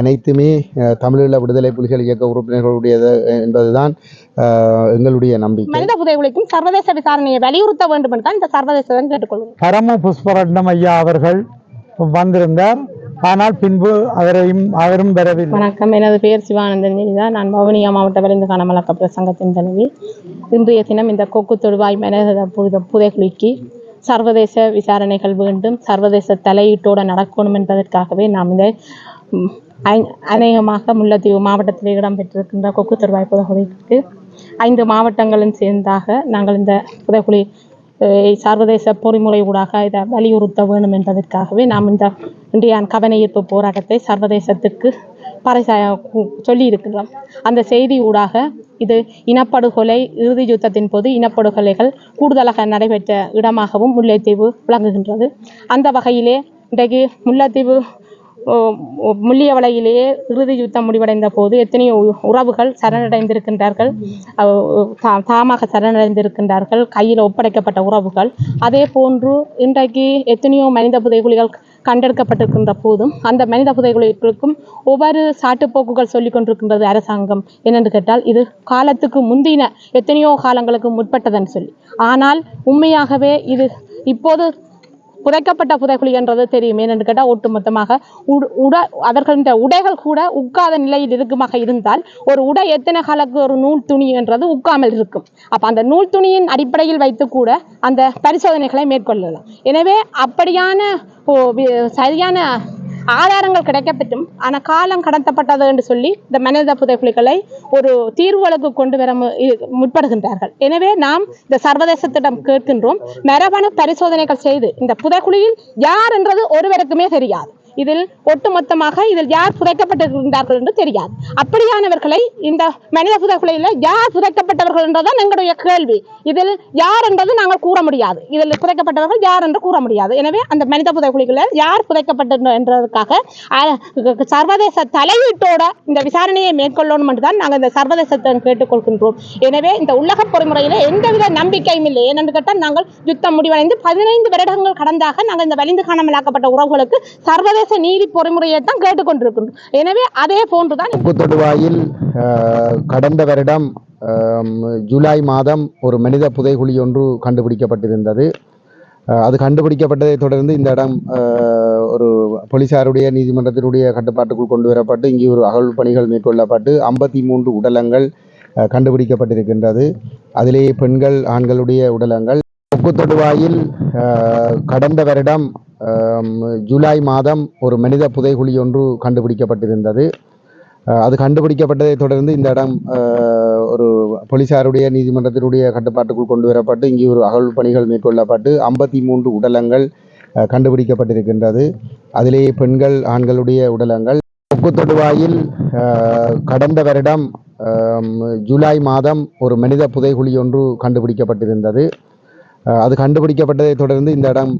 அனைத்துமே தமிழீழ விடுதலை புலிகள் இயக்க உறுப்பினர்களுடையது என்பதுதான் எங்களுடைய நம்பிக்கை. மனித புதைகுலிக்கும் சர்வதேச விசாரணையை வலியுறுத்த வேண்டும் என்று தான் இந்த சர்வதேசம் கேட்டுக்கொள்ளும். பரம புஷ்பரட்னம் ஐயா அவர்கள் வந்திருந்தார். ஆனால் பின்பு அவரையும் அவரும் வரவில்லை. வணக்கம். எனது பெயர் சிவானந்தன். ஜெனிதா நான் வவுனியா மாவட்ட விளைந்து காணமலக்க சங்கத்தின் தலைவி. இன்றைய தினம் இந்த கொக்கு தொடுவாய் மனித புத புதைகுலிக்கு சர்வதேச விசாரணைகள் வேண்டும். சர்வதேச தலையீட்டோடு நடக்கணும் என்பதற்காகவே நாம் இதை அநேகமாக முல்லைத்தீவு மாவட்டத்தில் இடம்பெற்றிருக்கின்ற கொக்கு தருவாய் புதைகுலிக்கு ஐந்து மாவட்டங்களும் சேர்ந்தாக நாங்கள் இந்த புதைகுலி சர்வதேச பொறிமுறை ஊடாக இதை வலியுறுத்த வேண்டும் என்பதற்காகவே நாம் இந்த இந்தியான் கவன ஈர்ப்பு போராட்டத்தை சர்வதேசத்துக்கு பறைசா சொல்லியிருக்கின்றோம் அந்த செய்தி ஊடாக இது இனப்படுகொலை இறுதி யுத்தத்தின் போது இனப்படுகொலைகள் கூடுதலாக நடைபெற்ற இடமாகவும் முல்லைத்தீவு விளங்குகின்றது. அந்த வகையிலே இன்றைக்கு முல்லைத்தீவு முள்ளியவளையிலேயே இறுதி யுத்தம் முடிவடைந்த போது எத்தனையோ உ- உறவுகள் சரணடைந்திருக்கின்றார்கள். தா- தாமாக சரணடைந்திருக்கின்றார்கள். கையில் ஒப்படைக்கப்பட்ட உறவுகள். அதே போன்று இன்றைக்கு எத்தனையோ மனித புதைகுலிகள் கண்டெடுக்கப்பட்டிருக்கின்ற போதும் அந்த மனித புதைகுலிகளுக்கும் ஒவ்வொரு சாட்டுப்போக்குகள் சொல்லிக் கொண்டிருக்கின்றது அரசாங்கம். என்னென்று கேட்டால் இது காலத்துக்கு முந்தின எத்தனையோ காலங்களுக்கு முற்பட்டதன் சொல்லி. ஆனால் உண்மையாகவே இது இப்போது புதைக்கப்பட்ட புதைகுழி என்றது தெரியும். ஏனென்று கேட்டால் ஒட்டுமொத்தமாக உடு- உட அவர்களின் உடைகள் கூட உட்காத நிலையில் இருக்குமாக இருந்தால் ஒரு உடை எத்தனை காலக்கு ஒரு நூல் துணி என்றது உட்காமல் இருக்கும். அப்போ அந்த நூல் துணியின் அடிப்படையில் வைத்து கூட அந்த பரிசோதனைகளை மேற்கொள்ளலாம். எனவே அப்படியான சரியான ஆதாரங்கள் கிடைக்கப்பெற்றும் ஆனால் காலம் கடத்தப்பட்டது என்று சொல்லி இந்த மனித புதைப்புலிகளை ஒரு தீர்வுகளுக்கு கொண்டு வர முற்படுகின்றார்கள். எனவே நாம் இந்த சர்வதேசத்திடம் கேட்கின்றோம் மரபணு பரிசோதனைகள் செய்து இந்த புதைக்குழியில் யார் என்றது ஒருவருக்குமே தெரியாது. இதில் ஒட்டுமொத்தமாக இதில் யார் புதைக்கப்பட்டிருக்கின்றார்கள் என்று தெரியாது. அப்படியானவர்களை இந்த மனித புதைக்குழியில் யார் புதைக்கப்பட்டவர்கள் என்றுதான் எங்களுடைய கேள்வி. இதில் யார் என்பது நாங்கள் கூற முடியாது. இதில் புதைக்கப்பட்டவர்கள் யார் என்று கூற முடியாது. எனவே அந்த மனித புதைக்குழிகளில் யார் புதைக்கப்பட்ட என்றதுக்காக அஹ், சர்வதேச தலையீட்டோட இந்த விசாரணையை மேற்கொள்ளணும் என்று தான் நாங்கள் இந்த சர்வதேசத்தை கேட்டுக்கொள்கின்றோம் எனவே இந்த உலக பொறிமுறையில் எந்தவித நம்பிக்கையும் இல்லை. ஏனென்று கேட்டால் நாங்கள் யுத்தம் முடிவடைந்து பதினைந்து வருடங்கள் கடந்தாக நாங்கள் இந்த வலிந்து காணாமலாக்கப்பட்ட உறவுகளுக்கு சர்வதேச நீதி பொறிமுறையை தான் கேட்டுக்கொண்டிருக்கின்றோம். எனவே அதே போன்றுதான் தொடுவாயில் அஹ், கடந்த வருடம் ஜூலை மாதம் ஒரு மனித புதைகுழி ஒன்று கண்டுபிடிக்கப்பட்டிருந்தது. அது கண்டுபிடிக்கப்பட்டதை தொடர்ந்து இந்த இடம் ஒரு போலீசாருடைய நீதிமன்றத்தினுடைய கட்டுப்பாட்டுக்குள் கொண்டு வரப்பட்டு இங்கே ஒரு அகழ்வு பணிகள் மேற்கொள்ளப்பட்டு ஐம்பத்தி மூன்று உடலங்கள் கண்டுபிடிக்கப்பட்டிருக்கின்றது. அதிலேயே பெண்கள் ஆண்களுடைய உடலங்கள். தொடுவாயில் கடந்த வருடம் ஜூலை மாதம் ஒரு மனித புதைகுழி ஒன்று கண்டுபிடிக்கப்பட்டிருந்தது. அது கண்டுபிடிக்கப்பட்டதை தொடர்ந்து இந்த இடம் ஒரு போலீசாருடைய நீதிமன்றத்தினுடைய கட்டுப்பாட்டுக்குள் கொண்டு வரப்பட்டு இங்கே ஒரு அகழ்வு பணிகள் மேற்கொள்ளப்பட்டு ஐம்பத்தி மூன்று உடலங்கள் கண்டுபிடிக்கப்பட்டிருக்கின்றது. அதிலேயே பெண்கள் ஆண்களுடைய உடலங்கள். தொடுவாயில் கடந்த வருடம் ஜூலை மாதம் ஒரு மனித புதைகுழி ஒன்று கண்டுபிடிக்கப்பட்டிருந்தது. அது கண்டுபிடிக்கப்பட்டதை தொடர்ந்து இந்த இடம்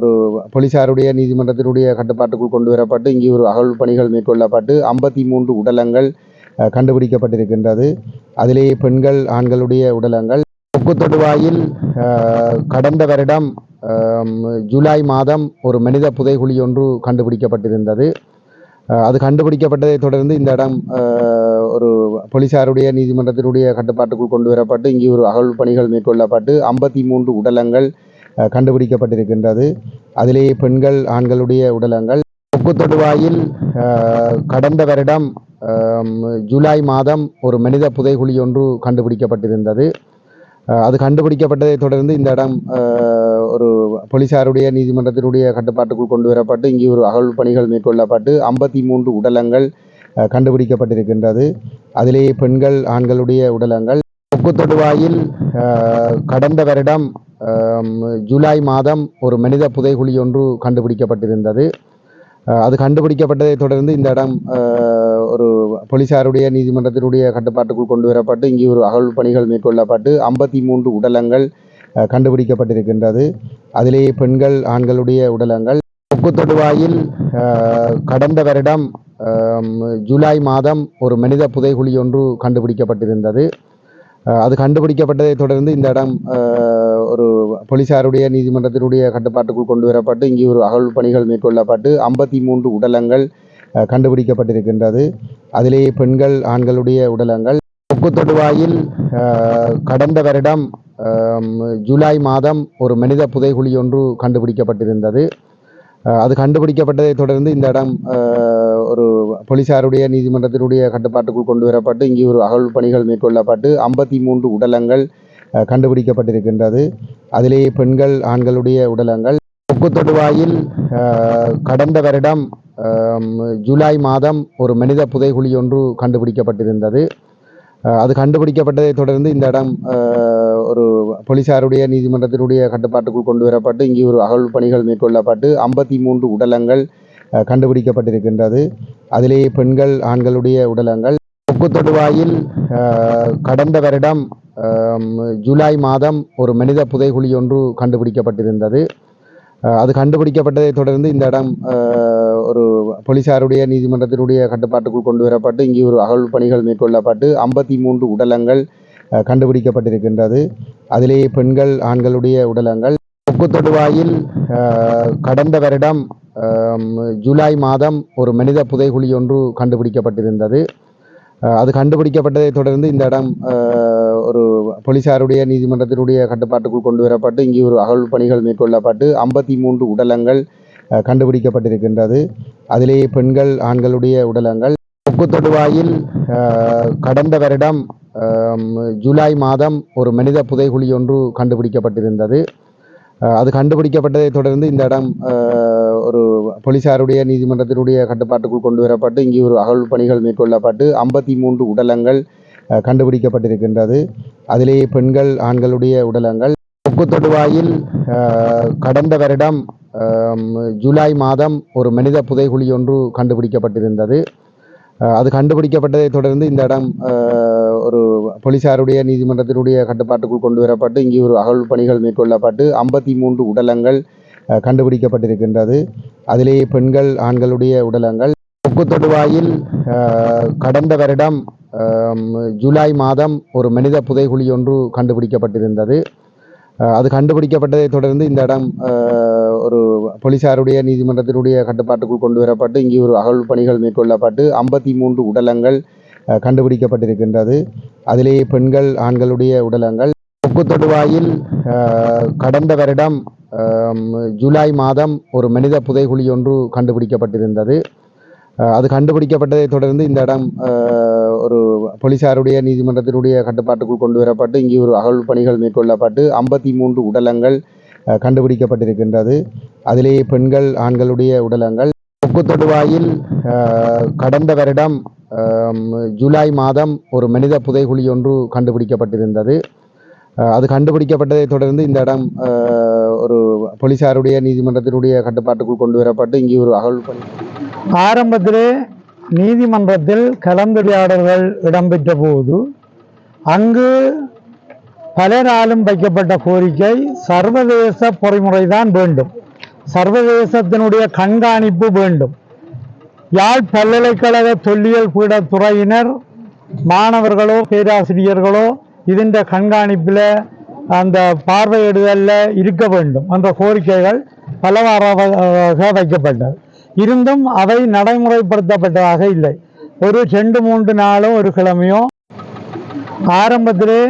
ஒரு போலீசாருடைய நீதிமன்றத்தினுடைய கட்டுப்பாட்டுக்குள் கொண்டு வரப்பட்டு இங்கே ஒரு அகழ்வு பணிகள் மேற்கொள்ளப்பட்டு ஐம்பத்தி மூன்று உடலங்கள் கண்டுபிடிக்கப்பட்டிருக்கின்றது. அதிலேயே பெண்கள் ஆண்களுடைய உடலங்கள். தொடுவாயில் கடந்த வருடம் ஜூலை மாதம் ஒரு மனித புதைகுழி ஒன்று கண்டுபிடிக்கப்பட்டிருந்தது. அது கண்டுபிடிக்கப்பட்டதை தொடர்ந்து இந்த இடம் ஒரு போலீசாருடைய நீதிமன்றத்தினுடைய கட்டுப்பாட்டுக்குள் கொண்டு வரப்பட்டு இங்கே ஒரு அகழ்வு பணிகள் மேற்கொள்ளப்பட்டு ஐம்பத்தி மூன்று உடலங்கள் கண்டுபிடிக்கப்பட்டிருக்கின்றது. அதிலே பெண்கள் ஆண்களுடைய உடலங்கள். தொடுவாயில் கடந்த வருடம் ஜூலை மாதம் ஒரு மனித புதைகுழி ஒன்று கண்டுபிடிக்கப்பட்டிருந்தது. அது கண்டுபிடிக்கப்பட்டதை தொடர்ந்து இந்த இடம் ஒரு போலீசாருடைய நீதிமன்றத்தினுடைய கட்டுப்பாட்டுக்குள் கொண்டு வரப்பட்டு இங்கே ஒரு அகழ்வு பணிகள் மேற்கொள்ளப்பட்டு ஐம்பத்தி மூன்று உடலங்கள் கண்டுபிடிக்கப்பட்டிருக்கின்றது. அதிலே பெண்கள் ஆண்களுடைய உடலங்கள் தொடுவாயில் கடந்த வருடம் ஜூலை மாதம் ஒரு மனித புதைகுழி ஒன்று கண்டுபிடிக்கப்பட்டிருந்தது. அது கண்டுபிடிக்கப்பட்டதை தொடர்ந்து இந்த இடம் ஒரு போலீசாருடைய நீதிமன்றத்தினுடைய கட்டுப்பாட்டுக்குள் கொண்டு வரப்பட்டு இங்கே ஒரு அகழ்வு பணிகள் மேற்கொள்ளப்பட்டு ஐம்பத்தி மூன்று உடலங்கள் கண்டுபிடிக்கப்பட்டிருக்கின்றது. அதிலே பெண்கள் ஆண்களுடைய உடலங்கள். தொடுவாயில் கடந்த வருடம் ஜூலை மாதம் ஒரு மனித புதைகுழி ஒன்று கண்டுபிடிக்கப்பட்டிருந்தது. அது கண்டுபிடிக்கப்பட்டதை தொடர்ந்து இந்த இடம் ஒரு போலீசாருடைய நீதிமன்றத்தினுடைய கட்டுப்பாட்டுக்குள் கொண்டு வரப்பட்டு இங்கே ஒரு அகழ்வு பணிகள் மேற்கொள்ளப்பட்டு ஐம்பத்தி மூன்று உடலங்கள் கண்டுபிடிக்கப்பட்டிருக்கின்றது. அதிலேயே பெண்கள் ஆண்களுடைய உடலங்கள். கொக்கு தொடுவாயில் கடந்த வருடம் ஜூலை மாதம் ஒரு மனித புதைகுழி ஒன்று கண்டுபிடிக்கப்பட்டிருந்தது. அது கண்டுபிடிக்கப்பட்டதை தொடர்ந்து இந்த இடம் ஒரு போலீசாருடைய நீதிமன்றத்தினுடைய கட்டுப்பாட்டுக்குள் கொண்டு வரப்பட்டு இங்கே ஒரு அகழ்வு பணிகள் மேற்கொள்ளப்பட்டு ஐம்பத்தி மூன்று உடலங்கள் கண்டுபிடிக்கப்பட்டிருக்கின்றது. அதிலேயே பெண்கள் ஆண்களுடைய உடலங்கள். கொக்கு தொடுவாயில் கடந்த வருடம் ஜூலை மாதம் ஒரு மனித புதைகுழி ஒன்று கண்டுபிடிக்கப்பட்டிருந்தது. அது கண்டுபிடிக்கப்பட்டதை தொடர்ந்து இந்த இடம் ஒரு போலீசாருடைய நீதிமன்றத்தினுடைய கட்டுப்பாட்டுக்குள் கொண்டு வரப்பட்டு இங்கே ஒரு அகழ்வு பணிகள் மேற்கொள்ளப்பட்டு ஐம்பத்தி மூன்று உடலங்கள் கண்டுபிடிக்கப்பட்டிருக்கின்றது. அதிலே பெண்கள் ஆண்களுடைய உடலங்கள். கொக்கு தொடுவாயில் கடந்த வருடம் ஜூலை மாதம் ஒரு மனித புதைகுழி ஒன்று கண்டுபிடிக்கப்பட்டிருந்தது. அது கண்டுபிடிக்கப்பட்டதை தொடர்ந்து இந்த இடம் ஒரு போலீசாருடைய நீதிமன்றத்தினுடைய கட்டுப்பாட்டுக்குள் கொண்டு வரப்பட்டு இங்கே ஒரு அகழ்வு பணிகள் மேற்கொள்ளப்பட்டு ஐம்பத்தி மூன்று உடலங்கள் கண்டுபிடிக்கப்பட்டிருக்கின்றது. அதிலேயே பெண்கள் ஆண்களுடைய உடலங்கள். கொக்கு தொடுவாயில் கடந்த வருடம் ஜூலை மாதம் ஒரு மனித புதைகுழி ஒன்று கண்டுபிடிக்கப்பட்டிருந்தது. அது கண்டுபிடிக்கப்பட்டதை தொடர்ந்து இந்த இடம் ஒரு போலீசாருடைய நீதிமன்றத்தினுடைய கட்டுப்பாட்டுக்குள் கொண்டு வரப்பட்டு இங்கே ஒரு அகழ்வு பணிகள் மேற்கொள்ளப்பட்டு ஐம்பத்தி மூன்று உடலங்கள் கண்டுபிடிக்கப்பட்டிருக்கின்றது. அதிலேயே பெண்கள் ஆண்களுடைய உடலங்கள் கொக்கு தொடுவாயில் கடந்த வருடம் ஜூலை மாதம் ஒரு மனித புதைகுழி ஒன்று கண்டுபிடிக்கப்பட்டிருந்தது. அது கண்டுபிடிக்கப்பட்டதை தொடர்ந்து இந்த இடம் ஒரு போலீசாருடைய நீதிமன்றத்தினுடைய கட்டுப்பாட்டுக்குள் கொண்டு வரப்பட்டு இங்கே ஒரு அகழ்வு பணிகள் மேற்கொள்ளப்பட்டு ஐம்பத்தி மூன்று உடலங்கள் கண்டுபிடிக்கப்பட்டிருக்கின்றது. அதிலே பெண்கள் ஆண்களுடைய உடலங்கள். கொக்கு தொடுவாயில் கடந்த வருடம் ஜூலை மாதம் ஒரு மனித புதைகுழி ஒன்று கண்டுபிடிக்கப்பட்டிருந்தது. அது கண்டுபிடிக்கப்பட்டதை தொடர்ந்து இந்த இடம் ஒரு போலீசாருடைய நீதிமன்றத்தினுடைய கட்டுப்பாட்டுக்குள் கொண்டு வரப்பட்டு இங்கே ஒரு அகழ்வு பணிகள் மேற்கொள்ளப்பட்டு ஐம்பத்தி மூன்று உடலங்கள் கண்டுபிடிக்கப்பட்டிருக்கின்றது. அதிலே பெண்கள் ஆண்களுடைய உடலங்கள். கொக்கு தொடுவாயில் கடந்த வருடம் ஜூலை மாதம் ஒரு மனித புதைகுழி ஒன்று கண்டுபிடிக்கப்பட்டிருந்தது. அது கண்டுபிடிக்கப்பட்டதை தொடர்ந்து இந்த இடம் ஒரு போலீசாருடைய நீதிமன்றத்தினுடைய கட்டுப்பாட்டுக்குள் கொண்டு வரப்பட்டு இங்கே ஒரு அகழ்வு பணிகள் மேற்கொள்ளப்பட்டு ஐம்பத்தி மூன்று உடலங்கள் கண்டுபிடிக்கப்பட்டிருக்கின்றது. அதிலேயே பெண்கள் ஆண்களுடைய உடலங்கள். தொடுவாயில் கடந்த வருடம் ஜூலை மாதம் ஒரு மனித புதைகுழி ஒன்று கண்டுபிடிக்கப்பட்டிருந்தது. அது கண்டுபிடிக்கப்பட்டதை தொடர்ந்து இந்த இடம் ஒரு போலீசாருடைய நீதிமன்றத்தினுடைய கட்டுப்பாட்டுக்குள் கொண்டு வரப்பட்டு இங்கே ஒரு அகழ்வு பணிகள் மேற்கொள்ளப்பட்டு ஐம்பத்தி மூன்று உடலங்கள் கண்டுபிடிக்கப்பட்டிருக்கின்றது. அதிலேயே பெண்கள் ஆண்களுடைய உடலங்கள். தொடுவாயில் அஹ், கடந்த வருடம் ஜூலை மாதம் ஒரு மனித புதைகுழி ஒன்று கண்டுபிடிக்கப்பட்டிருந்தது. அது கண்டுபிடிக்கப்பட்டதை தொடர்ந்து இந்த இடம் அஹ், ஒரு போலீசாருடைய நீதிமன்றத்தினுடைய கட்டுப்பாட்டுக்குள் கொண்டு வரப்பட்டு இங்கே ஒரு அகல் பணி. ஆரம்பத்திலே நீதிமன்றத்தில் கலந்துரையாடல்கள் இடம்பெற்ற போது அங்கு பலராலும் வைக்கப்பட்ட கோரிக்கை சர்வதேச பொறிமுறைதான் வேண்டும். சர்வதேசத்தினுடைய கண்காணிப்பு வேண்டும். யாழ் பல்கலைக்கழக தொல்லியல் பீட துறையினர் மாணவர்களோ பேராசிரியர்களோ இதன் கண்காணிப்பில் அந்த பார்வையிடுதலில் இருக்க வேண்டும் என்ற கோரிக்கைகள் பலவாறாக வைக்கப்பட்டது. இருந்தும் அவை நடைமுறைப்படுத்தப்பட்டதாக இல்லை. ஒரு ரெண்டு மூன்று நாளோ ஒரு கிழமையும் ஆரம்பத்திலே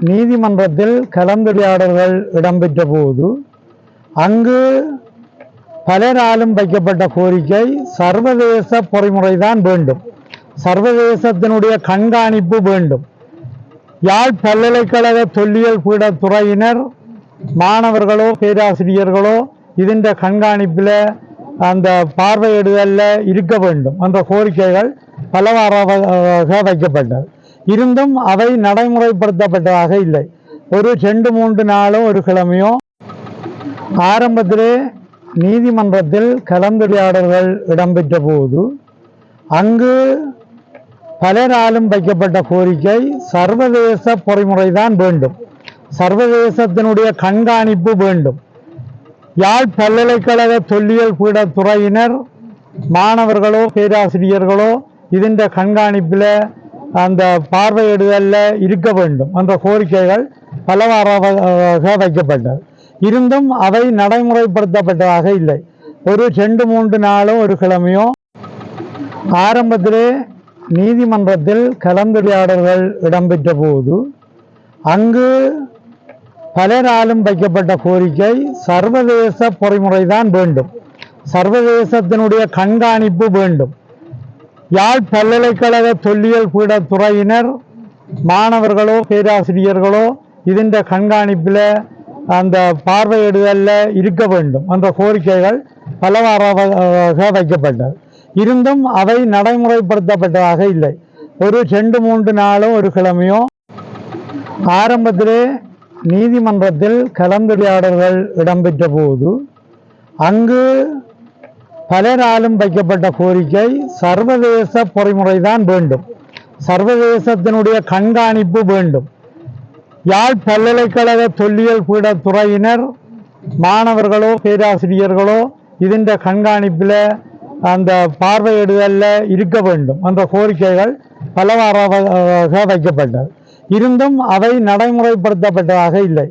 நீதிமன்றத்தில் கலந்துரையாடல்கள் இடம்பெற்ற போது அங்கு பலராலும் வைக்கப்பட்ட கோரிக்கை சர்வதேச பொறிமுறைதான் வேண்டும். சர்வதேசத்தினுடைய கண்காணிப்பு வேண்டும். யாழ் பல்கலைக்கழக தொல்லியல் பீட துறையினர் மாணவர்களோ பேராசிரியர்களோ இதன் கண்காணிப்பில் அந்த பார்வையிடுதலில் இருக்க வேண்டும் என்ற கோரிக்கைகள் பலவாறாக வைக்கப்பட்டது. இருந்தும் அவை நடைமுறைப்படுத்தப்பட்டதாக இல்லை. ஒரு ரெண்டு மூன்று நாளோ ஒரு கிழமையோ ஆரம்பத்திலே நீதிமன்றத்தில் கலந்துரையாடல்கள் இடம்பெற்ற போது அங்கு பலராலும் வைக்கப்பட்ட கோரிக்கை சர்வதேச பொறிமுறைதான் வேண்டும். சர்வதேசத்தினுடைய கண்காணிப்பு வேண்டும். யாழ் பல்கலைக்கழக தொல்லியல் பீட துறையினர் மாணவர்களோ பேராசிரியர்களோ இதன் கண்காணிப்பில் அந்த பார்வையிடுதலில் இருக்க வேண்டும் என்ற கோரிக்கைகள் பலவாறாக வைக்கப்பட்டது. இருந்தும் அவை நடைமுறைப்படுத்தப்பட்டதாக இல்லை. ஒரு ரெண்டு மூன்று நாளும் ஒரு கிழமையும் ஆரம்பத்திலே நீதிமன்றத்தில் கலந்துரையாடல்கள் இடம்பெற்ற போது அங்கு பலராலும் வைக்கப்பட்ட கோரிக்கை சர்வதேச பொறிமுறைதான் வேண்டும். சர்வதேசத்தினுடைய கண்காணிப்பு வேண்டும். யாழ் பல்கலைக்கழக தொல்லியல் பீட துறையினர் மாணவர்களோ பேராசிரியர்களோ இதன் கண்காணிப்பில் அந்த பார்வையிடுதலில் இருக்க வேண்டும் என்ற கோரிக்கைகள் பலவாறாக வைக்கப்பட்டது. இருந்தும் அவை நடைமுறைப்படுத்தப்பட்டதாக இல்லை. ஒரு ரெண்டு மூன்று நாளோ ஒரு கிழமையோ ஆரம்பத்திலே நீதிமன்றத்தில் கலந்துரையாடல்கள் இடம்பெற்ற போது அங்கு பலராலும் வைக்கப்பட்ட கோரிக்கை சர்வதேச பொறிமுறைதான் வேண்டும். சர்வதேசத்தினுடைய கண்காணிப்பு வேண்டும். யாழ் பல்கலைக்கழக தொல்லியல் பீட துறையினர் மாணவர்களோ பேராசிரியர்களோ இதன் கண்காணிப்பில் அந்த பார்வையிடுதலில் இருக்க வேண்டும் என்ற கோரிக்கைகள் பலவாறாக வைக்கப்பட்டது. இருந்தும் அவை நடைமுறைப்படுத்தப்பட்டதாக இல்லை.